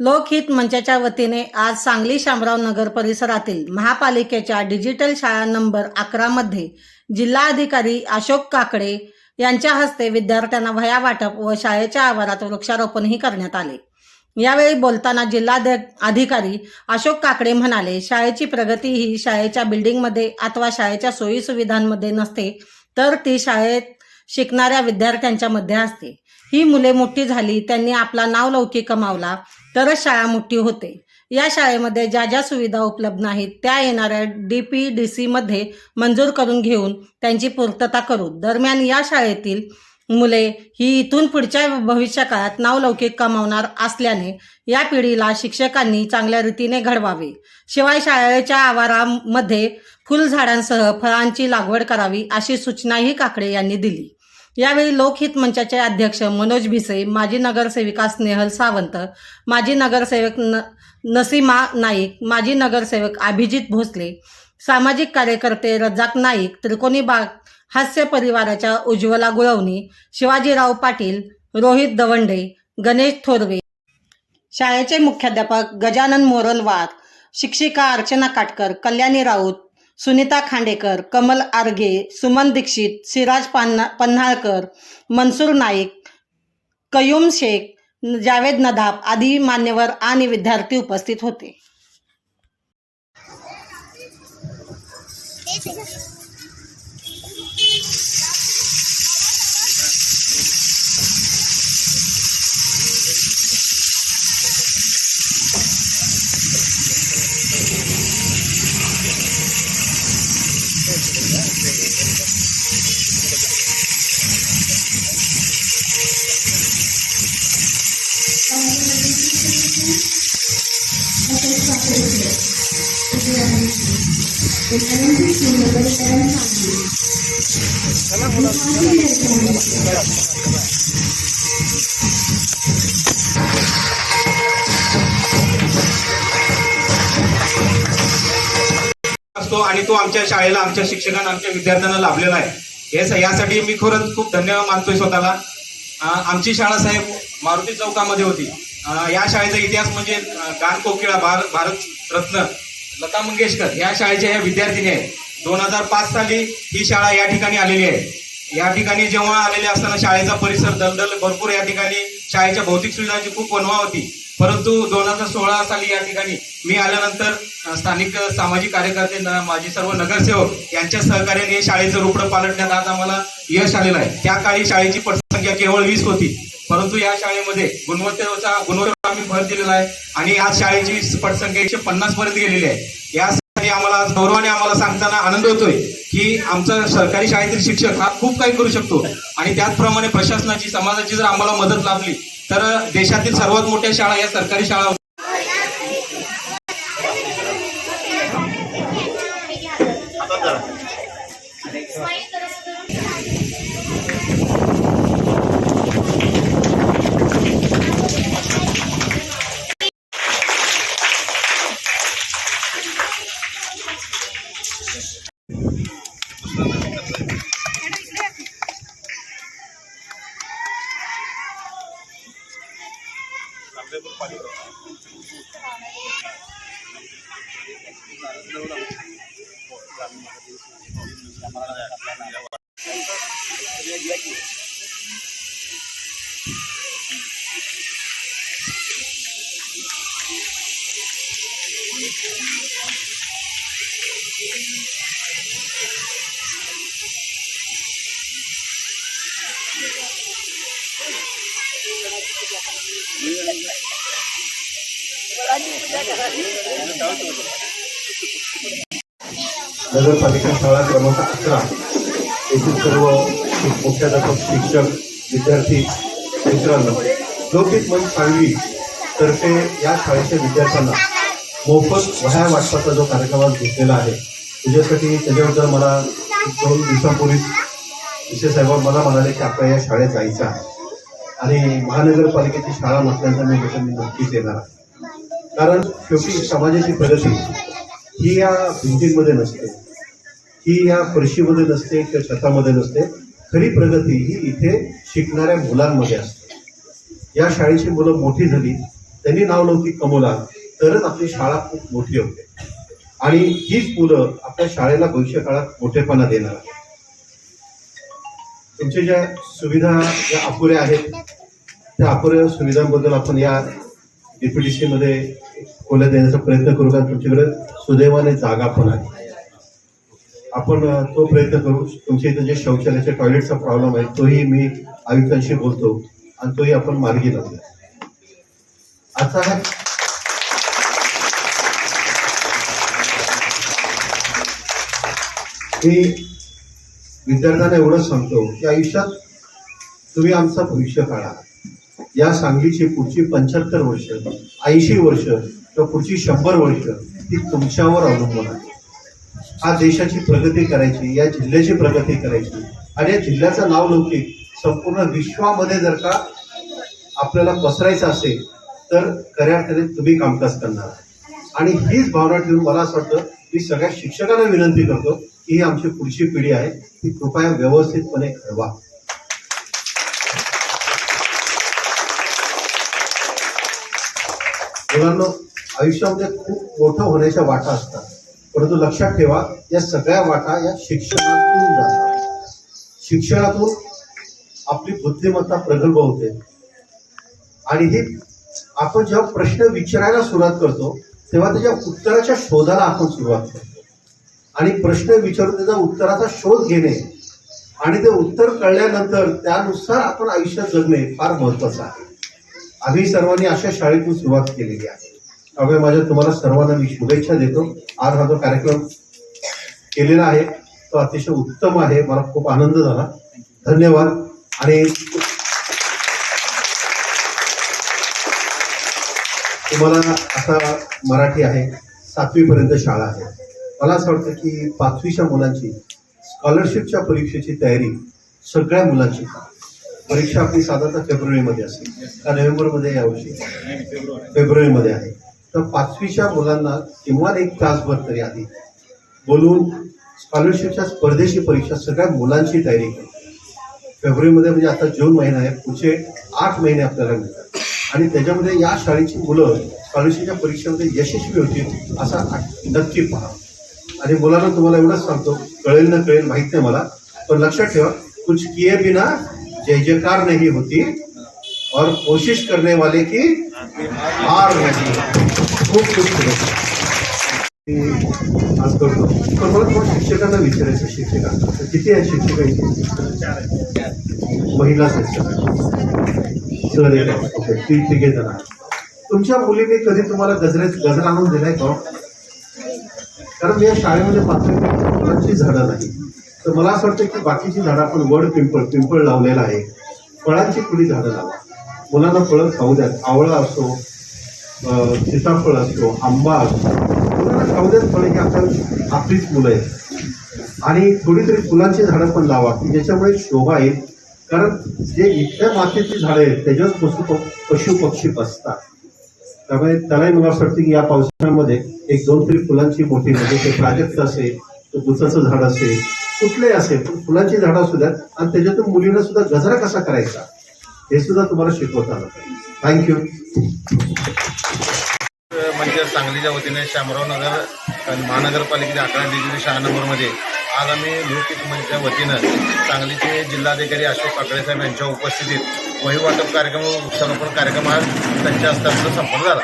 लोकहित मंचाच्या वतीने आज सांगली शामराव नगर परिसरातील महापालिकेच्या डिजिटल शाळा नंबर अकरामध्ये जिल्हाधिकारी अशोक काकडे यांच्या हस्ते विद्यार्थ्यांना वह्या वाटप व शाळेच्या आवारात वृक्षारोपणही करण्यात आले. यावेळी बोलताना जिल्हा अधिकारी अशोक काकडे म्हणाले शाळेची प्रगती ही शाळेच्या बिल्डिंगमध्ये अथवा शाळेच्या सोयीसुविधांमध्ये नसते तर ती शाळेत शिकणाऱ्या विद्यार्थ्यांच्या मध्ये असते. ही मुले मोठी झाली त्यांनी आपला नावलौकिक कमावला तरच शाळा मोठी होते. या शाळेमध्ये ज्या ज्या सुविधा उपलब्ध नाहीत त्या येणाऱ्या डी पी डी सीमध्ये मंजूर करून घेऊन त्यांची पूर्तता करू दरम्यान या शाळेतील मुले ही इथून पुढच्या भविष्य काळात नावलौकिक कमावणार असल्याने या पिढीला शिक्षकांनी चांगल्या रीतीने घडवावे. शिवाय शाळेच्या आवारामध्ये फुलझाडांसह फळांची लागवड करावी अशी सूचनाही काकडे यांनी दिली. यावेळी लोकहित मंचाचे अध्यक्ष मनोज भिसे माजी नगरसेविका स्नेहल सावंत माजी नगरसेवक न नसीमा नाईक माजी नगरसेवक अभिजित भोसले सामाजिक कार्यकर्ते रजाक नाईक त्रिकोणी बाग हास्य परिवाराच्या उज्ज्वला गुळवणी शिवाजीराव पाटील रोहित दवंडे गणेश थोरवे. शाळेचे मुख्याध्यापक गजानन मोरलवार शिक्षिका अर्चना काटकर कल्याणी राऊत सुनीता खांडेकर कमल आर्गे सुमन दीक्षित सिराज पान्हा पन्हाळकर मनसूर नाईक कयूम शेख जावेद नदाब आदी मान्यवर आणि विद्यार्थी उपस्थित होते. असतो आणि तो आमच्या शाळेला आमच्या शिक्षकांना आमच्या विद्यार्थ्यांना लाभलेला आहे. हे यासाठी मी खरंच खूप धन्यवाद मानतोय स्वतःला. आमची शाळा साहेब मारुती चौकामध्ये होती. या शाळेचा इतिहास म्हणजे गानकोकिळा गान कोकिळा भार भारत रत्न लता मंगेशकर या शाळेच्या ह्या विद्यार्थिनी आहेत. दोन हजार पाच साली ही शाळा या ठिकाणी आलेली आहे. या ठिकाणी जेव्हा आलेले असताना शाळेचा परिसर दलदल भरपूर या ठिकाणी शाळेच्या भौतिक सुविधांची खूप वनवा होती. परंतु दोन हजार सोळा साली या ठिकाणी मी आल्यानंतर स्थानिक सामाजिक कार्यकर्ते न- माझे सर्व नगरसेवक यांच्या सहकार्याने शाळेचं रुपडं पालटण्यात आज आम्हाला यश आलेलं आहे. त्या काळी शाळेची पटसंख्या केवळ वीस होती. परंतु या शाळेमध्ये गुणवत्तेचा गुणवत्ता आम्ही भर दिलेला आहे आणि या शाळेची पटसंख्या एकशे पन्नास पर्यंत गेलेली आहे. यासाठी आम्हाला गौरवाने आम्हाला सांगताना आनंद होतोय की आमचा सरकारी शाळेतील शिक्षक हा खूप काही करू शकतो. आणि त्याचप्रमाणे प्रशासनाची समाजाची जर आम्हाला मदत लाभली तर देशातील सर्वात मोठ्या शाळा या सरकारी शाळा पेपर पाणी Yeah. नगरपालिका शाळा क्रमांक अकरा. येथील सर्व मुख्याध्यापक शिक्षक विद्यार्थी मित्रांनो लोकहित मंच सांगली तर्फे या शाळेच्या विद्यार्थ्यांना मोफत वह्या वाटपाचा जो कार्यक्रम घेतलेला आहे त्याच्यासाठी त्याच्याबद्दल मला दोन दिवसांपूर्वीच विषय साहेब मला म्हणाले की आपल्या या शाळेत जायचं आहे. आणि महानगरपालिकेची शाळा म्हटल्यानंतर मी म्हटलं मी नक्कीच येणार आहे. कारण शेवटी समाजाची प्रगती ही या भिंतींमध्ये नसते. ही या फरशीमध्ये नसते किंवा छतामध्ये नसते. खरी प्रगती ही इथे शिकणाऱ्या मुलांमध्ये असते. या शाळेची मुलं मोठी झाली त्यांनी नावलौकिक कमवला तरच आपली शाळा खूप मोठी होते. आणि हीच मुलं आपल्या शाळेला भविष्य काळात मोठेपणा देणार आहे तुमच्या ज्या सुविधा ज्या अपुऱ्या आहेत त्या अपुऱ्या सुविधांबद्दल आपण या डीपीडीसी मध्ये खोल्या देण्याचा प्रयत्न करू कारण तुमच्याकडे? सुदैवाने जागा पण आहे. आपण तो प्रयत्न करू. तुमच्या इथं जे शौचालयाच्या टॉयलेटचा प्रॉब्लेम आहे तोही मी आयुक्तांशी बोलतो आणि तोही आपण मार्गी लावूया. आता मी विद्यार्थ्यांना एवढंच सांगतो की आयुष्यात तुम्ही आमचा भविष्य काढा. या सांगलीची पुढची पंच्याहत्तर वर्ष ऐंशी वर्ष किंवा पुढची शंभर वर्ष ती तुमच्यावर अवलंबून आहे. हा देशाची प्रगती करायची या जिल्ह्याची प्रगती करायची आणि या जिल्ह्याचं नाव लौकिक संपूर्ण विश्वामध्ये जर का आपल्याला पसरायचं असेल तर खऱ्या अर्थाने तुम्ही कामकाज करणार आणि हीच भावना ठेवून मला असं वाटतं मी सगळ्या शिक्षकांना विनंती करतो की ही आमची पुढची पिढी आहे ती कृपया व्यवस्थितपणे घडवा. मुलांना आयुष्यामध्ये खूप मोठं होण्याच्या वाटा असतात. परंतु लक्षात ठेवा या सगळ्या वाटा या शिक्षणातून जातात. शिक्षणातून आपली बुद्धिमत्ता प्रगल्भ होते. आणि हे आपण जेव्हा प्रश्न विचारायला सुरुवात करतो तेव्हा त्याच्या उत्तराच्या शोधाला आपण सुरुवात करतो. आणि प्रश्न विचारून त्याचा उत्तराचा शोध घेणे आणि ते उत्तर कळल्यानंतर त्यानुसार आपण आयुष्यात जगणे फार महत्वाचं आहे. आम्ही सर्वांनी अशा शाळेतून सुरुवात केलेली आहे. त्यामुळे माझ्या तुम्हाला सर्वांना मी शुभेच्छा देतो. आज हा जो कार्यक्रम केलेला आहे तो अतिशय उत्तम आहे. मला खूप आनंद झाला. धन्यवाद. आणि तुम्हाला आता मराठी आहे सातवीपर्यंत शाळा आहे. मला असं वाटतं की पाचवीच्या मुलांची स्कॉलरशिपच्या परीक्षेची तयारी सगळ्या मुलांची करा. परीक्षा आपली साधारणतः फेब्रुवारीमध्ये असेल का नोव्हेंबरमध्ये यावर्षी फेब्रुवारीमध्ये आहे. तर पाचवीच्या मुलांना किमान एक तासभर तरी आधी बोलून स्कॉलरशिपच्या स्पर्धेची परीक्षा सगळ्या मुलांची तयारी करा. फेब्रुवारीमध्ये म्हणजे आता जून महिना आहे पुढचे आठ महिने आपल्याला मिळतात. आणि त्याच्यामध्ये या शाळेची मुलं स्कॉलरशिपच्या परीक्षेमध्ये यशस्वी होतील असा नक्की पहा. आणि मुलांना तुम्हाला एवढंच सांगतो कळेल ना कळेल माहीत नाही मला पण लक्षात ठेवा कुछ किए बिना जय जयकार नहीं होती और कोशिश करने वाले की हार नहीं। खूप खूप हो आज करतो पण मला शिक्षकांना विचारायचं शिक्षकांना. तर किती आहे शिक्षक महिला शिक्षक. सर ओके तिघे जण तुमच्या मुलीने कधी तुम्हाला गजरे गजरा आणून दिलाय का? कारण मी या शाळेमध्ये पाचवी झाडं नाही. तर मला असं वाटतं की बाकीची झाडं आपण वड पिंपळ पिंपळ लावलेलं आहे. फळांची खुली झाडं लावा मुलांना फळं खाऊ द्यात. आवळा असतो सीताफळ असतो आंबा असतो मुलांना खाऊ द्यात फळं ही आपण आपलीच मुलं आहेत. आणि थोडी तरी फुलांची झाडं पण लावा की ज्याच्यामुळे शोभा येईल. कारण जे इथल्या मातीची झाडं आहेत त्याच्यावर पशु पशु पक्षी बसतात. त्यामुळे त्यालाही मला असं वाटतं की या पावसाळ्यामध्ये एक दोन तरी फुलांची मोठी म्हणजे ते प्राजक्त असेल तो गुचाचं झाड असेल कुठलंही असेल पण फुलांची झाडं असू द्यात आणि त्याच्यातून मुलींना सुद्धा गजरा कसा करायचा हे सुद्धा तुम्हाला शिकवता आलं थँक्यू म्हणजे सांगलीच्या वतीने शामराव नगर महानगरपालिकेचे अकरा डिग्री शहा नंबरमध्ये आज आम्ही लोकहित मंचच्या वतीनं सांगलीचे जिल्हाधिकारी अशोक काकडे साहेब यांच्या उपस्थितीत वही वाटप कार्यक्रम व वृक्षारोपण कार्यक्रम आज त्यांच्या हस्तांतर संपन्न झाला.